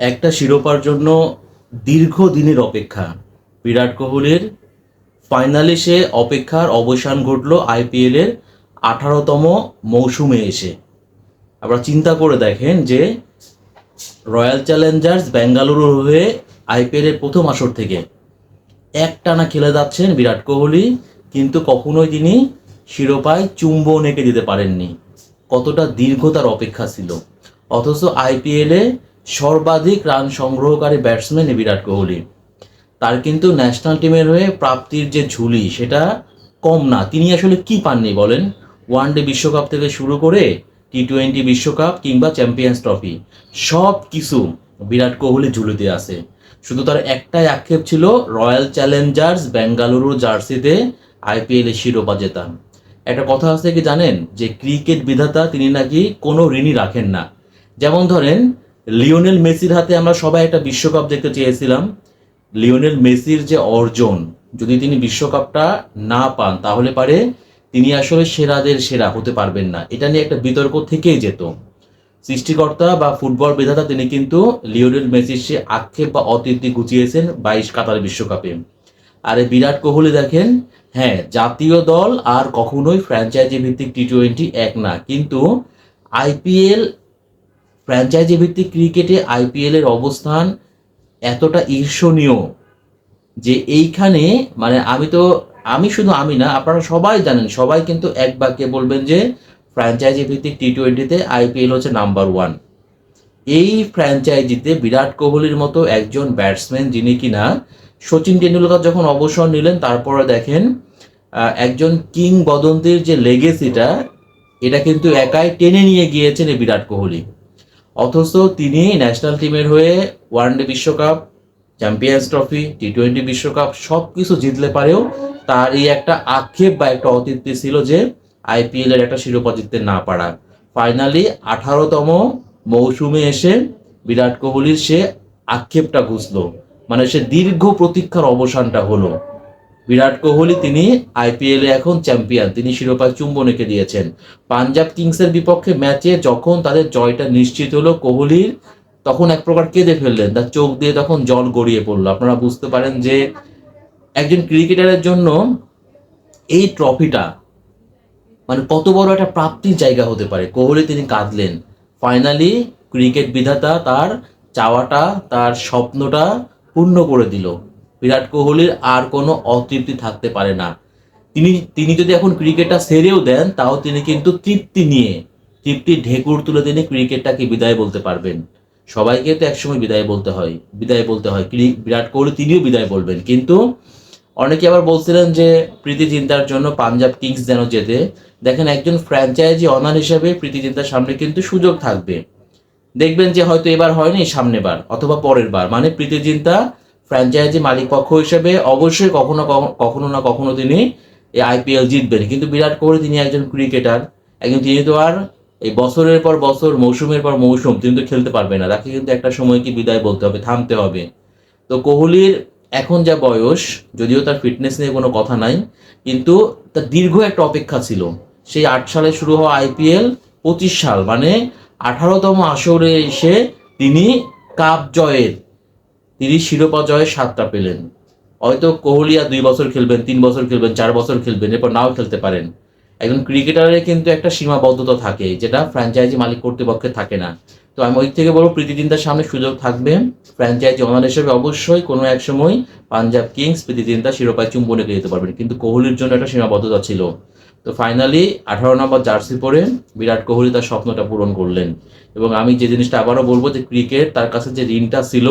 একটা শিরোপার জন্য দীর্ঘদিনের অপেক্ষা। বিরাট কোহলির ফাইনালে সে অপেক্ষার অবসান ঘটলো আইপিএলের আঠারোতম মৌসুমে এসে। আপনারা চিন্তা করে দেখেন যে রয়্যাল চ্যালেঞ্জার্স বেঙ্গালুরু হয়ে আইপিএলের প্রথম আসর থেকে একটানা খেলে যাচ্ছেন বিরাট কোহলি, কিন্তু কখনোই তিনি শিরোপায় চুম্বন এঁকে দিতে পারেননি। কতটা দীর্ঘ তার অপেক্ষা ছিল। অথচ আইপিএলে সর্বাধিক রান সংগ্রহকারী ব্যাটসম্যান বিরাট কোহলি। তার কিন্তু ন্যাশনাল টিমের হয়ে প্রাপ্তির যে ঝুলি, সেটা কম না। তিনি আসলে কি পাননি বলেন? ওয়ানডে বিশ্বকাপ থেকে শুরু করে টি টোয়েন্টি বিশ্বকাপ কিংবা চ্যাম্পিয়ন্স ট্রফি সব কিছু বিরাট কোহলি ঝুলিতে আছে। শুধু তার একটাই আক্ষেপ ছিল রয়্যাল চ্যালেঞ্জার্স বেঙ্গালুরু জার্সিতে আইপিএল এর শিরোপা জেতা একটা কথা আছে কি জানেন? যে ক্রিকেট বিধাতা তিনি নাকি কোনো ঋণই রাখেন না। যেমন ধরেন লিওনেল মেসির হাতে আমরা সবাই একটা বিশ্বকাপ দেখতে চেয়েছিলাম। লিওনেল মেসির যে অর্জন, যদি তিনি বিশ্বকাপটা না পান, তাহলে পারে তিনি আসলে সেরাদের সেরা, হতে পারবেন না। এটা নিয়ে একটা বিতর্ক থেকেই যেত। সৃষ্টিকর্তা বা ফুটবল বিধাতা তিনি কিন্তু লিওনেল মেসির সে আক্ষেপ বা অতীতি গুছিয়েছেন বাইশ কাতার বিশ্বকাপে। আর বিরাট কোহলি দেখেন হ্যাঁ জাতীয় দল আর কখনোই ফ্র্যাঞ্চাইজি ভিত্তিক টি টোয়েন্টি এক না। কিন্তু আইপিএল ফ্র্যাঞ্চাইজি ভিত্তিক ক্রিকেটে আইপিএল এর অবস্থান এতটা ঈর্ষণীয় যে এইখানে মানে আমি তো, আমি শুধু আমি না, আপনারা সবাই জানেন, সবাই কিন্তু এক বাক্যে বলবেন যে ফ্র্যাঞ্চাইজি ভিত্তিক টি টোয়েন্টিতে আইপিএল হচ্ছে নাম্বার ওয়ান এই ফ্র্যাঞ্চাইজিতে বিরাট কোহলির মতো একজন ব্যাটসম্যান যিনি কিনা, সচিন টেন্ডুলকার যখন অবসর নিলেন, তারপরে দেখেন একজন কিং বদন্তির যে লেগেসিটা এটা কিন্তু একাই টেনে নিয়ে গিয়েছেন এই বিরাট কোহলি। অথচ তিনি ন্যাশনাল টিমের হয়ে ওয়ানডে বিশ্বকাপ চ্যাম্পিয়ন্স ট্রফি টি টোয়েন্টি বিশ্বকাপ সব কিছু জিতলে পারেও তার এই একটা আক্ষেপ বা একটা অতীতি ছিল যে আইপিএল এর একটা শিরোপা জিততে না পারা। ফাইনালি আঠারোতম মৌসুমে এসে বিরাট কোহলির সে আক্ষেপটা ঘুষলো মানে সে দীর্ঘ প্রতীক্ষার অবসানটা হলো। বিরাট কোহলি তিনি আইপিএল এখন চ্যাম্পিয়ন। তিনি শিরোপায় চুম্বন এঁকে দিয়েছেন। পাঞ্জাব কিংসের বিপক্ষে ম্যাচে যখন তাদের জয়টা নিশ্চিত হলো কোহলির, তখন এক প্রকার কেঁদে ফেললেন। তার চোখ দিয়ে তখন জল গড়িয়ে পড়ল। আপনারা বুঝতে পারেন যে একজন ক্রিকেটারের জন্য এই ট্রফিটা মানে কত বড় একটা প্রাপ্তির জায়গা হতে পারে। কোহলি তিনি কাঁদলেন। ফাইনালি ক্রিকেট বিধাতা তার চাওয়াটা, তার স্বপ্নটা পূর্ণ করে দিল। বিরাট কোহলির আর কোনো অতৃপ্তি থাকতে পারে না। তিনি তিনি যদি এখন ক্রিকেটটা সেরেও দেন, তাও তিনি কিন্তু তৃপ্তি নিয়ে, তৃপ্তির ঢেকুর তুলে তিনি ক্রিকেটটাকে বিদায় বলতে পারবেন। সবাইকে তো একসময় বিদায় বলতে হয়, বিদায় বলতে হয়। বিরাট কোহলি তিনিও বিদায় বলবেন। কিন্তু অনেকে আবার বলছিলেন যে, প্রীতি চিন্তার জন্য পাঞ্জাব কিংস যেন যেতে দেখেন একজন ফ্র্যাঞ্চাইজি অনার হিসেবে প্রীতি চিন্তার সামনে কিন্তু সুযোগ থাকবে। দেখবেন যে হয়তো এবার হয়নি সামনের বার অথবা পরের বার মানে প্রীতি চিন্তা ফ্র্যাঞ্চাইজি মালিক পক্ষ হিসেবে অবশ্যই কখনো কখনো- না কখনো তিনি এই আইপিএল জিতবেন। কিন্তু বিরাট কোহলি তিনি একজন ক্রিকেটার একজন তিনি তো আর এই বছরের পর বছর, মৌসুমের পর মৌসুম, তিনি তো খেলতে পারবে না। তাকে কিন্তু একটা সময় কি বিদায় বলতে হবে, থামতে হবে। তো কোহলির এখন যা বয়স, যদিও তার ফিটনেস নিয়ে কোনো কথা নাই, কিন্তু তার দীর্ঘ একটা অপেক্ষা ছিল। সেই আট সালে শুরু হওয়া আইপিএল পঁচিশ সাল মানে আঠারোতম আসরে এসে তিনি কাপ জয়ের তিনি শিরোপা জয়ে সাতটা পেলেন। হয়তো কোহলি আর দুই বছর খেলবেন, তিন বছর খেলবেন, চার বছর খেলবেন, এরপর নাও খেলতে পারেন। একজন ক্রিকেটারের কিন্তু একটা সীমাবদ্ধতা থাকে, যেটা ফ্র্যাঞ্চাইজি মালিক কর্তৃপক্ষে থাকে না। তো আমি ওই থেকে বলব প্রীতিদিনটার সামনে সুযোগ থাকবে। ফ্র্যাঞ্চাইজি ওনার হিসেবে অবশ্যই কোনো এক সময় পাঞ্জাব কিংস প্রীতি প্রীতিদিনটা শিরোপায় চুম্বনে যেতে পারবেন। কিন্তু কোহলির জন্য একটা সীমাবদ্ধতা ছিল। তো ফাইনালি আঠারো নম্বর জার্সি পরে বিরাট কোহলি তার স্বপ্নটা পূরণ করলেন। এবং আমি যে জিনিসটা আবারও বলব যে ক্রিকেট তার কাছে যে ঋণটা ছিল,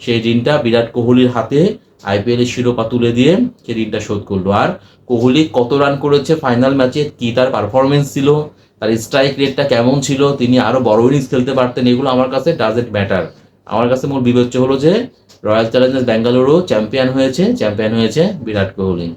সেই ঋণটা বিরাট কোহলির হাতে আইপিএল এর শিরোপা তুলে দিয়ে সেই ঋণটা শোধ করল। আর কোহলি কত রান করেছে ফাইনাল ম্যাচে কি তার পারফরমেন্স ছিল তার স্ট্রাইক রেটটা কেমন ছিল, তিনি আরও বড় ইনিংস খেলতে পারতেন, এগুলো আমার কাছে ডাজেন্ট ম্যাটার আমার কাছে মূল বিবেচ্য হলো যে রয়্যাল চ্যালেঞ্জার্স ব্যাঙ্গালুরু চ্যাম্পিয়ন হয়েছে চ্যাম্পিয়ন হয়েছে বিরাট কোহলি।